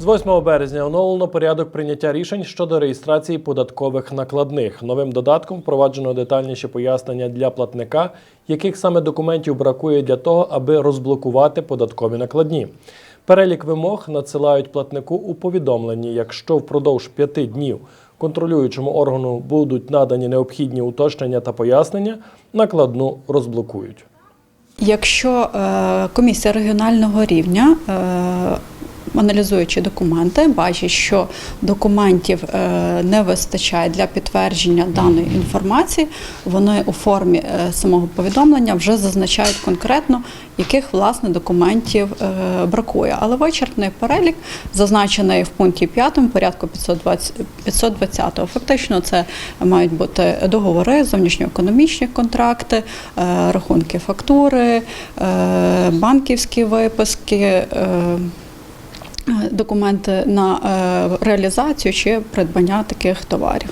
З 8 березня оновлено порядок прийняття рішень щодо реєстрації податкових накладних. Новим додатком впроваджено детальніші пояснення для платника, яких саме документів бракує для того, аби розблокувати податкові накладні. Перелік вимог надсилають платнику у повідомленні, якщо впродовж п'яти днів контролюючому органу будуть надані необхідні уточнення та пояснення, накладну розблокують. Якщо е, комісія регіонального рівня, е, аналізуючи документи, бачить, що документів е, не вистачає для підтвердження даної інформації, вони у формі е, самого повідомлення вже зазначають конкретно, яких власне документів е, бракує. Але вичерпний перелік зазначений в пункті 5 порядку 520, 520. Фактично, це мають бути договори, зовнішньоекономічні контракти, рахунки фактури, банківські виписки. Документи на е, реалізацію чи придбання таких товарів.